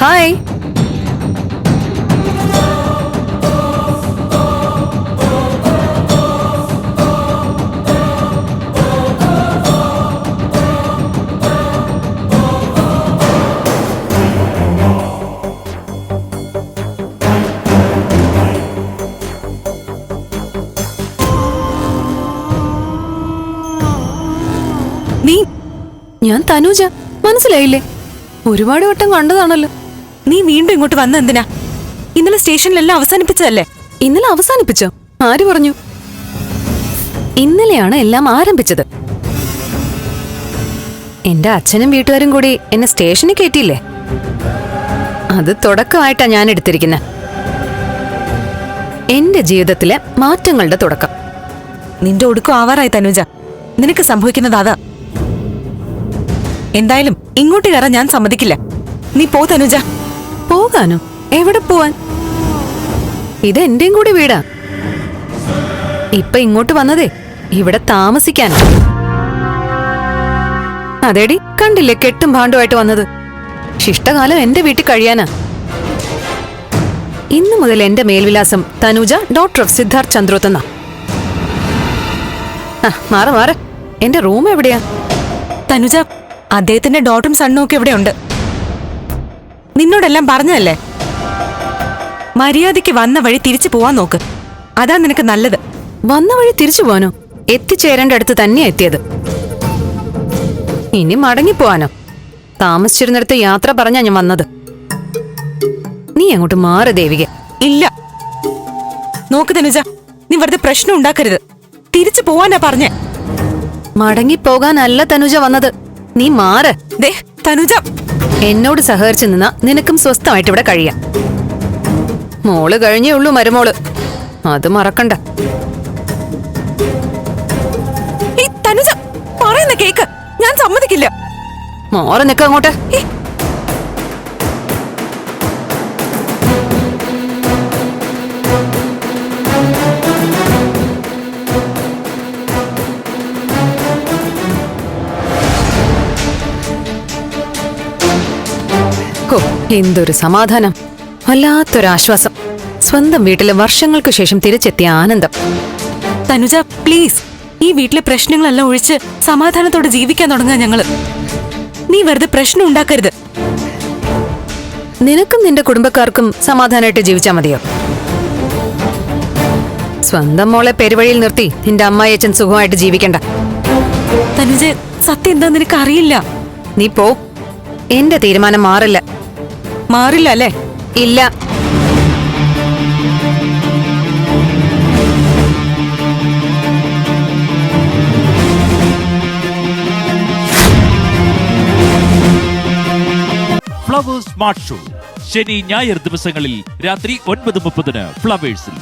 Hi. നീ ഞാൻ തനുജ. മനസ്സിലായില്ലേ? ഒരുപാട് വട്ടം കണ്ടതാണല്ലോ. നീ വീണ്ടും ഇങ്ങോട്ട് വന്ന എന്തിനാ? ഇന്നലെ സ്റ്റേഷനിലെല്ലാം അവസാനിപ്പിച്ചതല്ലേ? ഇന്നലെ അവസാനിപ്പിച്ചോ? ആര് പറഞ്ഞു? ഇന്നലെയാണ് എല്ലാം ആരംഭിച്ചത്. എന്റെ അച്ഛനും വീട്ടുകാരും കൂടി എന്നെ സ്റ്റേഷനിൽ കയറ്റിയില്ലേ? അത് തുടക്കമായിട്ടാ ഞാൻ എടുത്തിരിക്കുന്നത് എന്റെ ജീവിതത്തിലെ മാറ്റങ്ങളുടെ തുടക്കം. നിന്റെ ഒടുക്കം ആവാറായി തനുജ. നിനക്ക് സംഭവിക്കുന്നത് അതാ. എന്തായാലും ഇങ്ങോട്ട് കയറാൻ ഞാൻ സമ്മതിക്കില്ല. നീ പോ തനുജ. പോകാനോ? എവിടെ പോവാൻ? ഇത് എന്റെയും കൂടി വീടാ. ഇപ്പൊ ഇങ്ങോട്ട് വന്നതേ ഇവിടെ താമസിക്കാൻ അതേടി കണ്ടില്ലേ കെട്ടും ഭാണ്ടുമായിട്ട് വന്നത്? ശിഷ്ടകാലം എന്റെ വീട്ടിൽ കഴിയാനാ. ഇന്നു മുതൽ എന്റെ മേൽവിലാസം തനുജ ഡോക്ടർ ഓഫ് സിദ്ധാർത്ഥ് ചന്ദ്രോത്തെന്ന. മാറ മാറ. എന്റെ റൂം എവിടെയാ? തനുജ അദ്ദേഹത്തിന്റെ ഡോട്ടും സണ്ണും ഒക്കെ ഇവിടെ ഉണ്ട് നിന്നോടെല്ലാം പറഞ്ഞതല്ലേ? മര്യാദയ്ക്ക് വന്ന വഴി തിരിച്ചു പോവാൻ നോക്ക്. അതാ നിനക്ക് നല്ലത്. വന്ന വഴി തിരിച്ചു പോവാനോ? എത്തിച്ചേരേണ്ട അടുത്ത് തന്നെയാ എത്തിയത്. ഇനി മടങ്ങിപ്പോവാനോ? താമസിച്ചിരുന്നിടത്ത് യാത്ര പറഞ്ഞാ ഞാൻ വന്നത്. നീ അങ്ങോട്ട് മാറ ദേവിക. ഇല്ല. നോക്ക് തനുജ നീ വെറുതെ പ്രശ്നം ഉണ്ടാക്കരുത്. തിരിച്ചു പോവാനാ പറഞ്ഞേ. മടങ്ങിപ്പോകാനല്ല തനുജ വന്നത്. നീ മാറ്. ദേ തനുജ. എന്നോട് സഹകരിച്ചു നിന്നാ നിനക്കും സ്വസ്ഥമായിട്ട് ഇവിടെ കഴിയാം. മോൾ കഴിഞ്ഞേ ഉള്ളൂ മരുമോൾ. അത് മറക്കണ്ട. പറയുന്ന കേക്ക് ഞാൻ സമ്മതിക്കില്ല. മോറ് നിക്ക അങ്ങോട്ട്. ഹോ, എന്തൊരു സമാധാനം. വല്ലാത്തൊരാശ്വാസം. സ്വന്തം വീട്ടിലെ വർഷങ്ങൾക്ക് ശേഷം തിരിച്ചെത്തിയ ആനന്ദം. തനുജ പ്ലീസ് ഈ വീട്ടിലെ പ്രശ്നങ്ങളെല്ലാം ഒഴിച്ച് സമാധാനത്തോടെ ജീവിക്കാൻ തുടങ്ങുക ഞങ്ങൾ. നീ വെറുതെ പ്രശ്നം ഉണ്ടാക്കരുത്. നിനക്കും നിന്റെ കുടുംബക്കാർക്കും സമാധാനമായിട്ട് ജീവിച്ചാ മതിയോ? സ്വന്തം മോളെ പെരുവഴിയിൽ നിർത്തി നിന്റെ അമ്മായിയച്ഛൻ സുഖമായിട്ട് ജീവിക്കണ്ട. തനുജ സത്യം എന്താ നിനക്ക് അറിയില്ല നീ പോ. എന്റെ തീരുമാനം മാറില്ല. മാറില്ല അല്ലേ? ഇല്ല. ഫ്ലവേഴ്സ് സ്മാർട്ട് ഷോ ശനി ഞായർ ദിവസങ്ങളിൽ രാത്രി ഒൻപത് മുപ്പതിന് ഫ്ലവേഴ്സിൽ